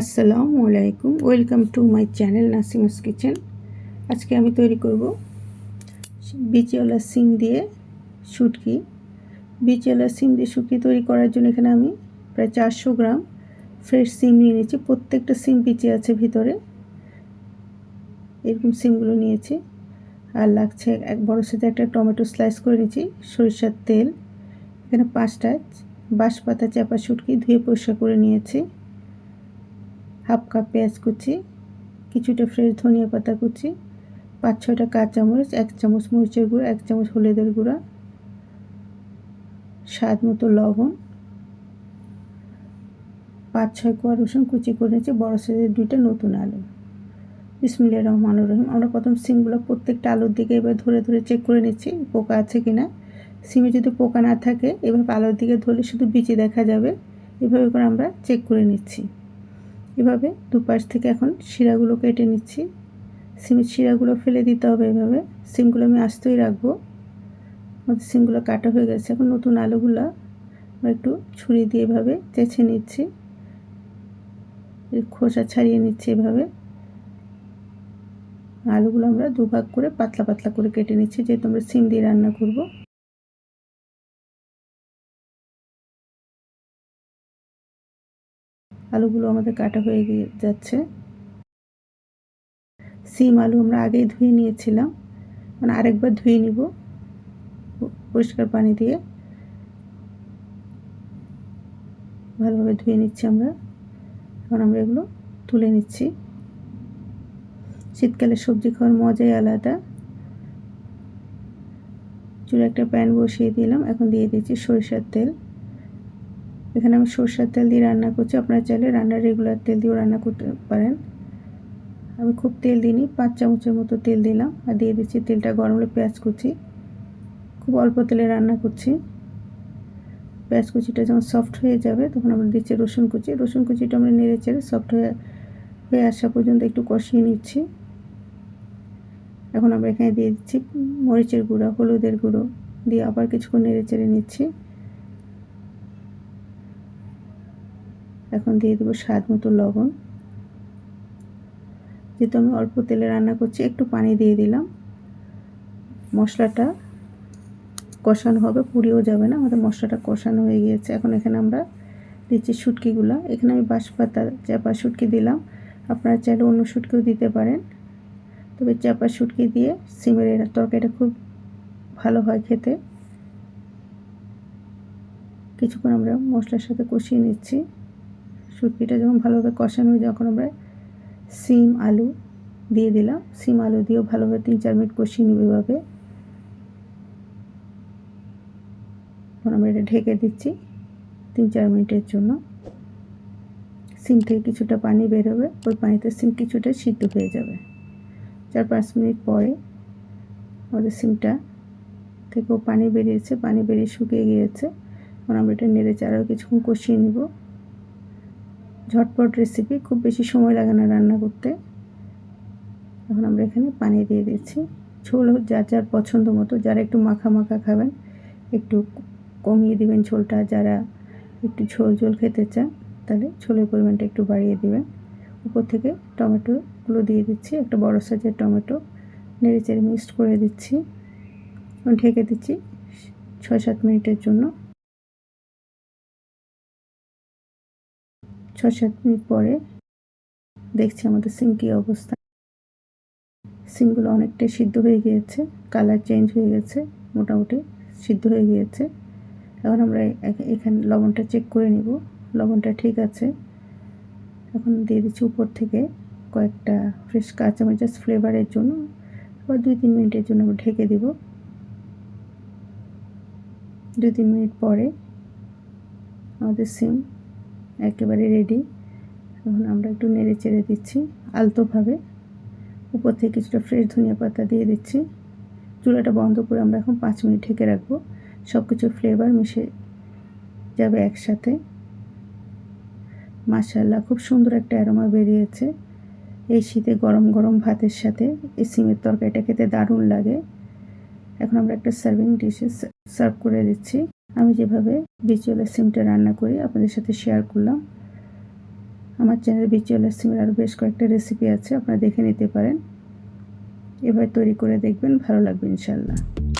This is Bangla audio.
আসসালামু আলাইকুম, welcome to my channel Nasima's kitchen. আজকে আমি তৈরি করব বিচিওয়ালা সিম দিয়ে শুটকি। বিচিওয়ালা সিম দিয়ে শুটকি তৈরি করার জন্য এখানে আমি প্রায় চারশো গ্রাম ফ্রেশ সিম নিয়ে নিয়েছি। প্রত্যেকটা সিম বিচি আছে ভিতরে। এরকম সিমগুলো নিয়েছি। আর লাগছে এক বড় সাথে একটা টমেটো স্লাইস করে নিয়েছি, সরিষার তেল, এখানে পাঁচটা বাঁশপাতা চাপা শুটকি ধুয়ে পরিষ্কার করে নিয়েছি। হাফ কাপ পেঁয়াজ কুচি, কিছুটা ফ্রেশ ধনিয়া পাতা কুচি, পাঁচ, ছয়টা কাঁচামরিচ, এক চামচ মরিচের গুঁড়ো, এক চামচ হলুদের গুঁড়া, স্বাদ মতো লবণ, পাঁচ, ছয় কোয়া রসুন কুচি করেছি বড় সাইজের দুইটা নতুন আলু। বিসমিল্লা রহমান রহিম। আমরা প্রথম সিমগুলো প্রত্যেকটা আলুর দিকে এবার ধরে ধরে চেক করে নিচ্ছি, পোকা আছে কি না সিমে যদি পোকা না থাকে, এভাবে আলুর দিকে ধরলে শুধু বিচি দেখা যাবে। এভাবে করে আমরা চেক করে নিচ্ছি। এভাবে দুপাশ থেকে এখন শিরাগুলো কেটে নিচ্ছি। সিমের শিরাগুলো ফেলে দিতে হবে এভাবে। সিমগুলো আমি আস্তই রাখব। আমাদের সিমগুলো কাটা হয়ে গেছে। এখন নতুন আলুগুলো একটু ছুরি দিয়ে এভাবে চেঁচে নিচ্ছি। খোসা ছাড়িয়ে নিচ্ছি এভাবে। আলুগুলো আমরা দুভাগ করে পাতলা পাতলা করে কেটে নিচ্ছি, যেহেতু আমরা সিম দিয়ে রান্না করব। আলুগুলো আমাদের কাটা হয়ে যাচ্ছে। সিম আলু আমরা আগেই ধুয়ে নিয়েছিলাম। মানে আরেকবার ধুয়ে নিব পরিষ্কার পানি দিয়ে। ভালোভাবে ধুয়ে নিচ্ছি আমরা। এখন আমরা এগুলো তুলে নিচ্ছি। শীতকালে সবজি খাওয়ার মজাই আলাদা। চুলে একটা প্যান বসিয়ে দিলাম। এখন দিয়ে দিচ্ছি সরিষার তেল। এখানে আমি সরষের তেল দিয়ে রান্না করছি। আপনারা চাইলে রান্নার রেগুলার তেল দিয়েও রান্না করতে পারেন। আমি খুব তেল দিইনি, পাঁচ চামচের মতো তেল দিলাম আর দিয়ে দিচ্ছি তেলটা গরম হলে পেঁয়াজ কুচি। খুব অল্প তেলে রান্না করছি। পেঁয়াজ কুচিটা যখন সফট হয়ে যাবে তখন আমরা দিচ্ছি রসুন কুচি। রসুন কুচিটা আমরা নেড়ে চেড়ে সফট হয়ে হয়ে আসা পর্যন্ত একটু কষিয়ে নিচ্ছি। এখন আমরা এখানে দিয়ে দিচ্ছি মরিচের গুঁড়ো, হলুদের গুঁড়ো। দিয়ে আবার কিছুক্ষণ নেড়ে চেড়ে নিচ্ছি। এখন দিয়ে দেবো স্বাদ মতো লবণ। যেহেতু আমি অল্প তেলে রান্না করছি, একটু পানি দিয়ে দিলাম। মশলাটা কষানো হবে পুড়িয়েও যাবে না, আমাদের মশলাটা কষানো হয়ে গিয়েছে। এখন এখানে আমরা দিচ্ছি শুটকিগুলো। এখানে আমি বাঁশপাতা চাপা শুটকি দিলাম। আপনারা চাইলে অন্য শুটকিও দিতে পারেন। তবে চাপা শুটকি দিয়ে সিমের তরকারিটা খুব ভালো হয় খেতে। কিছুক্ষণ আমরা মশলার সাথে কষিয়ে নিচ্ছি। শুটকিটা যখন ভালোভাবে কষানো যখন আমরা সিম, আলু দিয়ে দিলাম। সিম, আলু দিয়েও ভালোভাবে তিন, চার মিনিট কষিয়ে নেব এভাবে। এখন আমরা এটা ঢেকে দিচ্ছি তিন, চার মিনিটের জন্য। সিম থেকে কিছুটা পানি বেরোবে ওই পানিতে সিম কিছুটা সিদ্ধ হয়ে যাবে। চার, পাঁচ মিনিট পরে আমাদের সিমটা থেকেও পানি বেরিয়েছে, পানি বেরিয়ে শুকিয়ে গিয়েছে। এখন আমরা এটা নেড়ে চারাও কিছুক্ষণ কষিয়ে নেব। ঝটপট রেসিপি খুব বেশি সময় লাগে না রান্না করতে। এখন আমরা এখানে পানি দিয়ে দিচ্ছি ঝোল যার যার পছন্দ মতো, যারা একটু মাখা মাখা খাবেন, একটু কমিয়ে দিবেন ঝোলটা। যারা একটু ঝোল ঝোল খেতে চান, তাহলে ঝোলের পরিমাণটা একটু বাড়িয়ে দিবেন। উপর থেকে টমেটোগুলো দিয়ে দিচ্ছি, একটা বড় সাইজের টমেটো। নেড়ে চেড়ে মিক্সড করে দিচ্ছি। ঢেকে দিচ্ছি ছয় সাত মিনিটের জন্য। ছ সাত মিনিট পরে দেখছি আমাদের সিম কী অবস্থা। সিমগুলো অনেকটাই সিদ্ধ হয়ে গিয়েছে, কালার চেঞ্জ হয়ে গেছে, মোটামুটি সিদ্ধ হয়ে গিয়েছে। এখন আমরা এখানে, লবণটা চেক করে নিব, লবণটা ঠিক আছে। এখন দিয়ে দিচ্ছি উপর থেকে কয়েকটা ফ্রেশ কাঁচামরিচ ফ্লেভারের জন্য আবার দুই তিন মিনিটের জন্য ঢেকে দিব। দুই তিন মিনিট পরে আমাদের সিম একেবারে রেডি এখন আমরা একটু নেড়ে চেড়ে দিচ্ছি আলতোভাবে। উপর থেকে কিছুটা ফ্রেশ ধনিয়া পাতা দিয়ে দিচ্ছি। চুলাটা বন্ধ করে আমরা এখন পাঁচ মিনিট ঢেকে রাখব। সব কিছু ফ্লেভার মিশে যাবে একসাথে। মাসাল্লাহ খুব সুন্দর একটা অ্যারোমা বেরিয়েছে। এই শীতে গরম গরম ভাতের সাথে এই সিমের তরকারিটা খেতে দারুণ লাগে। এখন আমরা একটা সার্ভিং ডিশে সার্ভ করে দিচ্ছি। আমি যেভাবে বিচুয়ালের সিমটা রান্না করি, আপনাদের সাথে শেয়ার করলাম। আমার চ্যানেলে বিচুয়ালের সিমের আরও বেশ কয়েকটা রেসিপি আছে, আপনারা দেখে নিতে পারেন। এবার তৈরি করে দেখবেন, ভালো লাগবে ইনশাল্লাহ